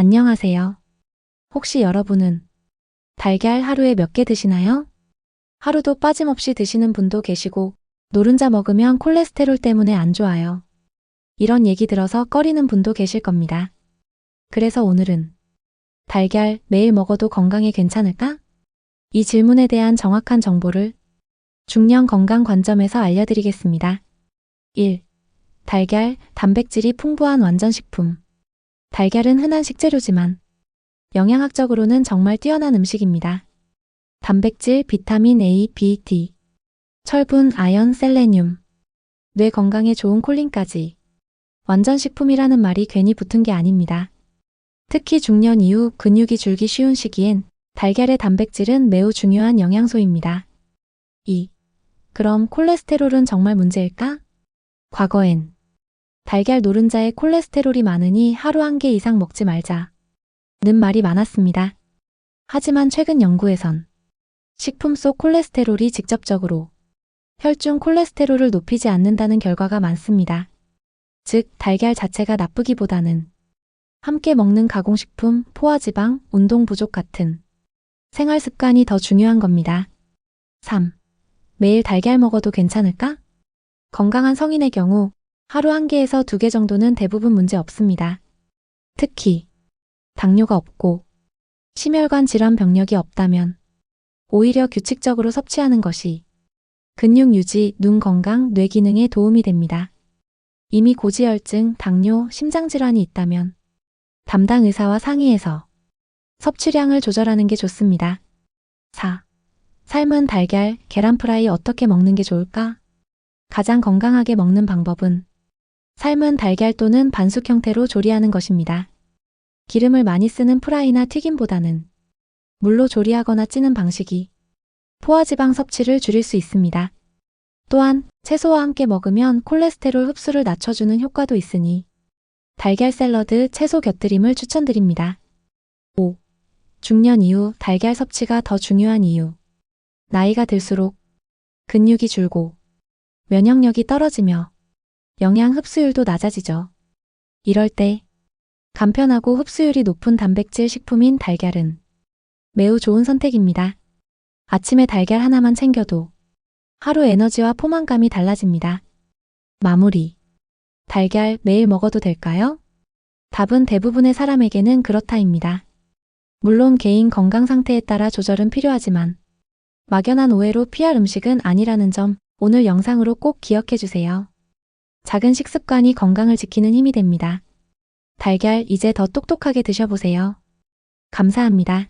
안녕하세요. 혹시 여러분은 달걀 하루에 몇 개 드시나요? 하루도 빠짐없이 드시는 분도 계시고 노른자 먹으면 콜레스테롤 때문에 안 좋아요. 이런 얘기 들어서 꺼리는 분도 계실 겁니다. 그래서 오늘은 달걀 매일 먹어도 건강에 괜찮을까? 이 질문에 대한 정확한 정보를 중년 건강 관점에서 알려드리겠습니다. 1. 달걀, 단백질이 풍부한 완전식품. 달걀은 흔한 식재료지만 영양학적으로는 정말 뛰어난 음식입니다. 단백질, 비타민 A, B, D, 철분, 아연, 셀레늄, 뇌 건강에 좋은 콜린까지 완전식품이라는 말이 괜히 붙은 게 아닙니다. 특히 중년 이후 근육이 줄기 쉬운 시기엔 달걀의 단백질은 매우 중요한 영양소입니다. 2. 그럼 콜레스테롤은 정말 문제일까? 과거엔 달걀 노른자에 콜레스테롤이 많으니 하루 한 개 이상 먹지 말자. 는 말이 많았습니다. 하지만 최근 연구에선 식품 속 콜레스테롤이 직접적으로 혈중 콜레스테롤을 높이지 않는다는 결과가 많습니다. 즉, 달걀 자체가 나쁘기보다는 함께 먹는 가공식품, 포화지방, 운동 부족 같은 생활 습관이 더 중요한 겁니다. 3. 매일 달걀 먹어도 괜찮을까? 건강한 성인의 경우 하루 한 개에서 두 개 정도는 대부분 문제 없습니다. 특히 당뇨가 없고 심혈관 질환 병력이 없다면 오히려 규칙적으로 섭취하는 것이 근육 유지, 눈 건강, 뇌 기능에 도움이 됩니다. 이미 고지혈증, 당뇨, 심장질환이 있다면 담당 의사와 상의해서 섭취량을 조절하는 게 좋습니다. 4. 삶은 달걀, 계란 프라이 어떻게 먹는 게 좋을까? 가장 건강하게 먹는 방법은 삶은 달걀 또는 반숙 형태로 조리하는 것입니다. 기름을 많이 쓰는 프라이나 튀김보다는 물로 조리하거나 찌는 방식이 포화지방 섭취를 줄일 수 있습니다. 또한 채소와 함께 먹으면 콜레스테롤 흡수를 낮춰주는 효과도 있으니 달걀 샐러드, 채소 곁들임을 추천드립니다. 5. 중년 이후 달걀 섭취가 더 중요한 이유. 나이가 들수록 근육이 줄고 면역력이 떨어지며 영양 흡수율도 낮아지죠. 이럴 때 간편하고 흡수율이 높은 단백질 식품인 달걀은 매우 좋은 선택입니다. 아침에 달걀 하나만 챙겨도 하루 에너지와 포만감이 달라집니다. 마무리. 달걀 매일 먹어도 될까요? 답은 대부분의 사람에게는 그렇다입니다. 물론 개인 건강 상태에 따라 조절은 필요하지만 막연한 오해로 피할 음식은 아니라는 점 오늘 영상으로 꼭 기억해 주세요. 작은 식습관이 건강을 지키는 힘이 됩니다. 달걀 이제 더 똑똑하게 드셔보세요. 감사합니다.